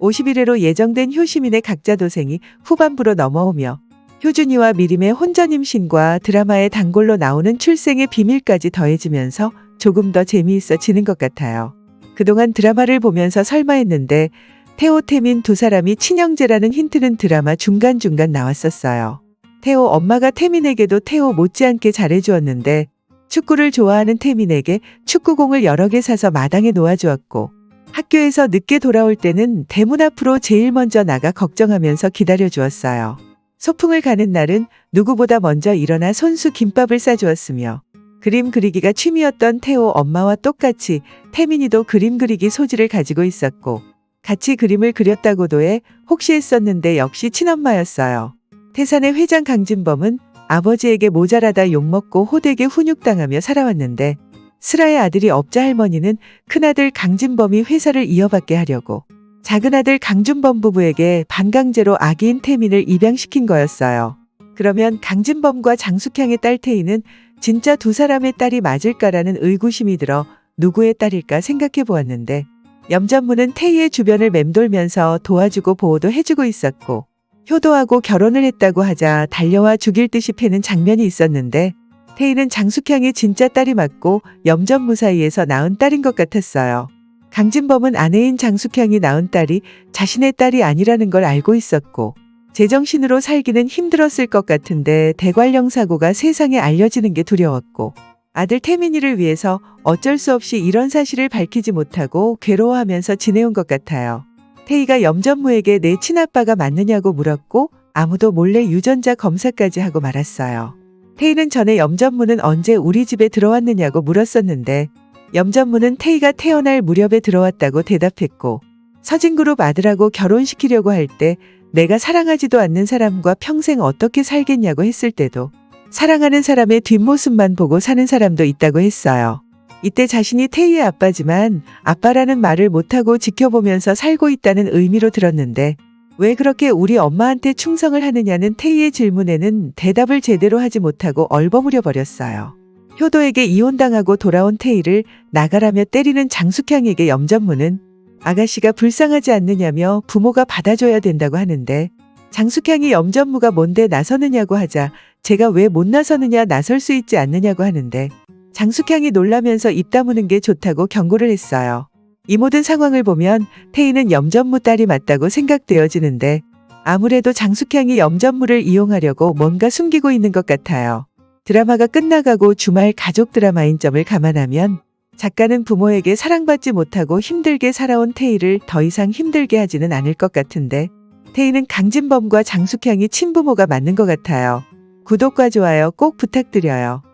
51회로 예정된 효시민의 각자 도생이 후반부로 넘어오며 효준이와 미림의 혼전 임신과 드라마의 단골로 나오는 출생의 비밀까지 더해지면서 조금 더 재미있어지는 것 같아요. 그동안 드라마를 보면서 설마 했는데 태호, 태민 두 사람이 친형제라는 힌트는 드라마 중간중간 나왔었어요. 태호 엄마가 태민에게도 태호 못지않게 잘해주었는데 축구를 좋아하는 태민에게 축구공을 여러 개 사서 마당에 놓아주었고 학교에서 늦게 돌아올 때는 대문 앞으로 제일 먼저 나가 걱정하면서 기다려 주었어요. 소풍을 가는 날은 누구보다 먼저 일어나 손수 김밥을 싸주었으며 그림 그리기가 취미였던 태호 엄마와 똑같이 태민이도 그림 그리기 소질을 가지고 있었고 같이 그림을 그렸다고도 해 혹시 했었는데 역시 친엄마였어요. 태산의 회장 강진범은 아버지에게 모자라다 욕먹고 호되게 훈육당하며 살아왔는데 슬아의 아들이 업자 할머니는 큰아들 강진범이 회사를 이어받게 하려고 작은아들 강준범 부부에게 반강제로 아기인 태민을 입양시킨 거였어요. 그러면 강진범과 장숙향의 딸 태희는 진짜 두 사람의 딸이 맞을까라는 의구심이 들어 누구의 딸일까 생각해 보았는데 염전무는 태희의 주변을 맴돌면서 도와주고 보호도 해주고 있었고 효도하고 결혼을 했다고 하자 달려와 죽일 듯이 패는 장면이 있었는데 태희는 장숙향의 진짜 딸이 맞고 염전무 사이에서 낳은 딸인 것 같았어요. 강진범은 아내인 장숙향이 낳은 딸이 자신의 딸이 아니라는 걸 알고 있었고 제정신으로 살기는 힘들었을 것 같은데 대관령 사고가 세상에 알려지는 게 두려웠고 아들 태민이를 위해서 어쩔 수 없이 이런 사실을 밝히지 못하고 괴로워하면서 지내온 것 같아요. 태희가 염전무에게 내 친아빠가 맞느냐고 물었고 아무도 몰래 유전자 검사까지 하고 말았어요. 태희는 전에 염전무는 언제 우리 집에 들어왔느냐고 물었었는데 염전무는 태희가 태어날 무렵에 들어왔다고 대답했고 서진그룹 아들하고 결혼시키려고 할 때 내가 사랑하지도 않는 사람과 평생 어떻게 살겠냐고 했을 때도 사랑하는 사람의 뒷모습만 보고 사는 사람도 있다고 했어요. 이때 자신이 태희의 아빠지만 아빠라는 말을 못하고 지켜보면서 살고 있다는 의미로 들었는데 왜 그렇게 우리 엄마한테 충성을 하느냐는 태희의 질문에는 대답을 제대로 하지 못하고 얼버무려 버렸어요. 효도에게 이혼당하고 돌아온 태희를 나가라며 때리는 장숙향에게 염전무는 아가씨가 불쌍하지 않느냐며 부모가 받아줘야 된다고 하는데 장숙향이 염전무가 뭔데 나서느냐고 하자 제가 왜 못 나서느냐 나설 수 있지 않느냐고 하는데 장숙향이 놀라면서 입 다무는 게 좋다고 경고를 했어요. 이 모든 상황을 보면 태희는 염전무 딸이 맞다고 생각되어지는데 아무래도 장숙향이 염전무를 이용하려고 뭔가 숨기고 있는 것 같아요. 드라마가 끝나가고 주말 가족 드라마인 점을 감안하면 작가는 부모에게 사랑받지 못하고 힘들게 살아온 태희를 더 이상 힘들게 하지는 않을 것 같은데 태희는 강진범과 장숙향이 친부모가 맞는 것 같아요. 구독과 좋아요 꼭 부탁드려요.